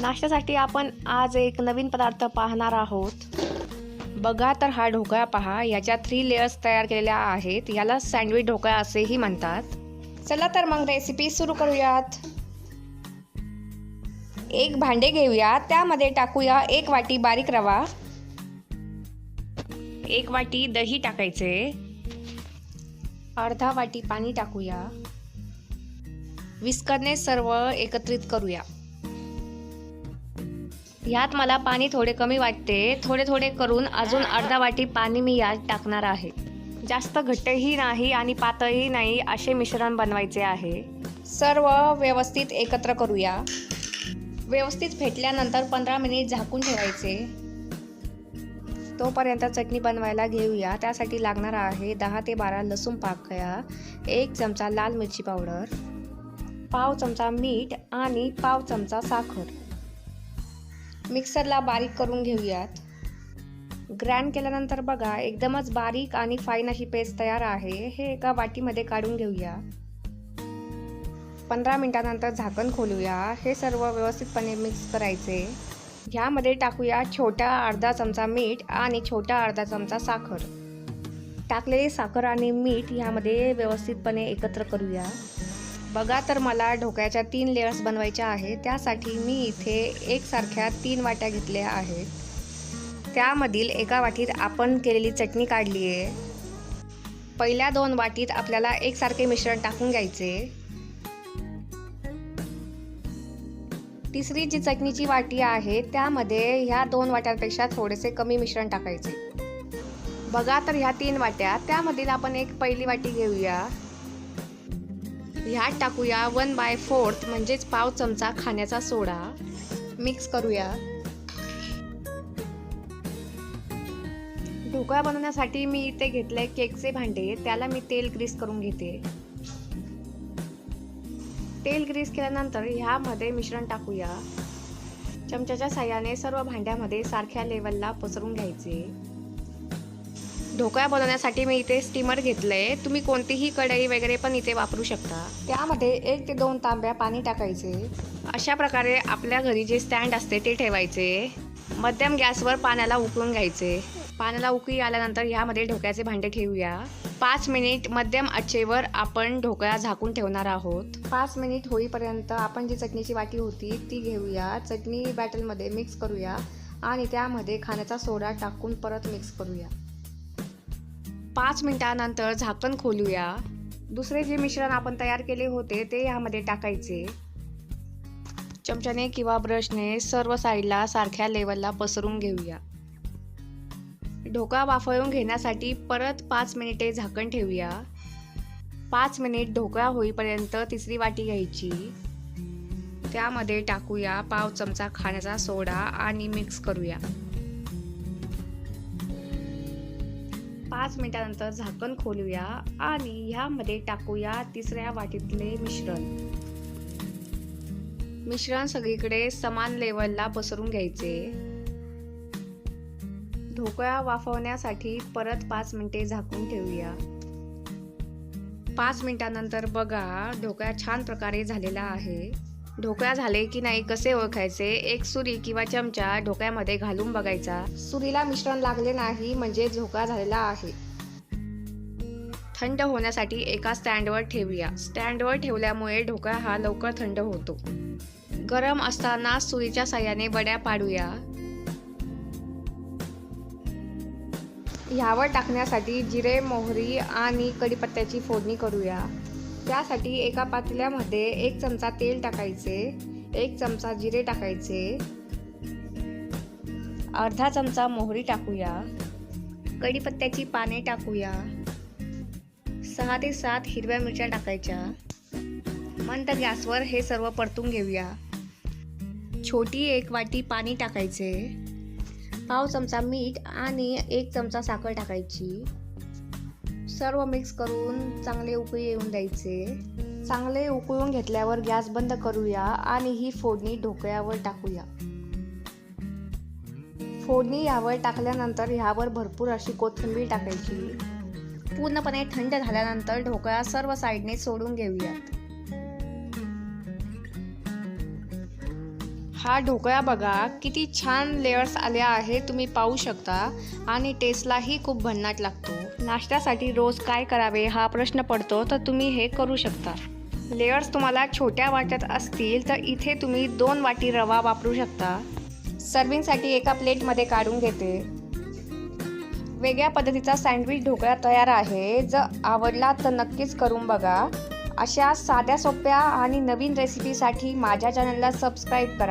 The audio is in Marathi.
नाश्त्यासाठी आपण आज एक नवीन पदार्थ पाहणार आहोत. बघा तर हा ढोकळा पहा. याच्या थ्री लेयर्स तयार केलेल्या आहेत. याला सँडविच ढोकळा असेही म्हणतात. चला तर मग रेसिपी सुरू करूयात. एक भांडे घेऊया. त्यामध्ये टाकूया एक वाटी बारीक रवा. एक वाटी दही टाकायचे. अर्धा वाटी पाणी टाकूया. विस्करने सर्व एकत्रित करूया. यात मला पाणी थोडे कमी वाटते. थोडे थोडे करून अजून अर्धा वाटी पाणी मी यात टाकणार आहे. जास्त घट्टही नाही आणि पातळही नाही असे मिश्रण बनवायचे आहे. सर्व व्यवस्थित एकत्र करूया. व्यवस्थित फेटल्यानंतर पंधरा मिनिट झाकून ठेवायचे. तोपर्यंत चटणी बनवायला घेऊया. त्यासाठी लागणार आहे दहा ते बारा लसूण पाकळ्या एक चमचा लाल मिरची पावडर पाव चमचा मीठ आणि पाव चमचा साखर. मिक्सरला बारीक करून घेऊयात. ग्रँड केल्यानंतर बघा एकदमच बारीक आणि फाईन अशी पेस्ट तयार आहे. हे एका वाटीमध्ये काढून घेऊया. पंधरा मिनिटानंतर झाकण खोलूया. हे सर्व व्यवस्थितपणे मिक्स करायचे. ह्यामध्ये टाकूया छोटा अर्धा चमचा मीठ आणि छोटा अर्धा चमचा साखर. टाकलेली साखर आणि मीठ ह्यामध्ये व्यवस्थितपणे एकत्र करूया. बघा तर मला ढोक्याच्या तीन लेयर्स बनवायच्या आहे त्यासाठी मी इथे एकसारख्या तीन वाट्या घेतल्या आहेत. त्यामधील एका वाटीत आपण केलेली चटणी काढली आहे. पहिल्या दोन वाटीत आपल्याला एकसारखे मिश्रण टाकून घ्यायचे. तिसरी जी चटणीची वाटी आहे त्यामध्ये ह्या दोन वाट्यांपेक्षा थोडेसे कमी मिश्रण टाकायचे. बघा तर ह्या तीन वाट्या. त्यामधील आपण एक पहिली वाटी घेऊया. ह्यात टाकूया वन बाय फोर्थ म्हणजेच पाव चमचा खाण्याचा सोडा. मिक्स करूया. ढोकळा बनवण्यासाठी मी इथे घेतले केकचे भांडे त्याला मी तेल ग्रीस करून घेते. तेल ग्रीस केल्यानंतर ह्यामध्ये मिश्रण टाकूया. चमच्याच्या साह्याने सर्व भांड्यामध्ये सारख्या लेवलला पसरून घ्यायचे. ढोकळा बनवण्यासाठी मी इथे स्टीमर घेतलंय. तुम्ही कोणतीही कढई वगैरे पण इथे वापरू शकता. त्यामध्ये एक ते दोन तांब्या पाणी टाकायचे. अशा प्रकारे आपल्या घरी जे स्टँड असते ते ठेवायचे. मध्यम गॅसवर पाण्याला उकळून घ्यायचे. पाण्याला उकळी आल्यानंतर ह्यामध्ये ढोक्याचे भांडे ठेवूया. पाच मिनिट मध्यम आचेवर आपण ढोकळा झाकून ठेवणार आहोत. पाच मिनिट होईपर्यंत आपण जी चटणीची वाटी होती ती घेऊया. चटणी बॅटलमध्ये मिक्स करूया. आणि त्यामध्ये खाण्याचा सोडा टाकून परत मिक्स करूया. पाच मिनटानंतर झाकण खोलूया. दुसरे जे मिश्रण आपण तयार केले होते ते यामध्ये टाकायचे. चमच्याने किंवा ब्रशने सर्व साईडला सारख्या लेवलला पसरून घेऊया. ढोका वाफळून घेण्यासाठी परत पाच मिनिटे झाकण ठेवूया. पाच मिनिट ढोकळा होईपर्यंत तिसरी वाटी घ्यायची. त्यामध्ये टाकूया पाव चमचा खाण्याचा सोडा आणि मिक्स करूया. पाच मिनिटानंतर झाकण खोलूया आणि ह्यामध्ये टाकूया तिसऱ्या वाटीतले मिश्रण. मिश्रण सगळीकडे समान लेवलला पसरून घ्यायचे. ढोकळा वाफवण्यासाठी परत पाच मिनिटे झाकून ठेवूया. पाच मिनिटानंतर बघा ढोकळा छान प्रकारे झालेला आहे. ढोकळा झाले की नाही कसे ओळखायचे? एक सुरी किंवा चमचा ढोकळ्यामध्ये घालून बघायचा. सुरीला मिश्रण लागले नाही म्हणजे झोका झालेला आहे. थंड होण्यासाठी एका स्टँडवर ठेवूया. स्टँडवर ठेवल्यामुळे ढोकळा हा लवकर थंड होतो. गरम असताना सुरीच्या साह्याने बड्या पाडूया. ह्यावर टाकण्यासाठी जिरे मोहरी आणि कढीपत्त्याची फोडणी करूया. त्यासाठी एका पातेल्यामध्ये एक चमचा तेल टाकायचे एक चमचा जिरे टाकायचे अर्धा चमचा मोहरी टाकूया कढीपत्त्याची पाने टाकूया सहा ते सात हिरव्या मिरच्या टाकायच्या मंद गॅसवर हे सर्व परतून घेऊया. छोटी एक वाटी पाणी टाकायचे पाव चमचा मीठ आणि एक चमचा साखर टाकायची. सर्व मिक्स करून चांगले उकळी येऊन द्यायचे. चांगले उकळून घेतल्यावर गॅस बंद करूया आणि ही फोडणी ढोकळ्यावर टाकूया. फोडणी यावर टाकल्यानंतर ह्यावर भरपूर अशी कोथिंबीर टाकायची. पूर्णपणे थंड झाल्यानंतर ढोकळा सर्व साईडने सोडून घेऊयात हा ढोकळा बघा किती छान लेयर्स आल्या आहे तुम्ही पाहू शकता. आणि टेस्टलाही खूप भन्नाट लागतो. नाश्त्यासाठी रोज काय करावे हा प्रश्न पडतो तर तुम्ही हे करू शकता. लेयर्स तुम्हाला छोट्या वाट्यात असतील तर इथे तुम्ही दोन वाटी रवा वापरू शकता. सर्विंगसाठी एका प्लेटमध्ये काढून घेते. वेगळ्या पद्धतीचा सँडविच ढोकळा तयार आहे. जर आवडला तर नक्कीच करून बघा. अशा साध्या सोप्या आणि नवीन रेसिपीसाठी माझ्या चॅनलला सबस्क्राईब करा.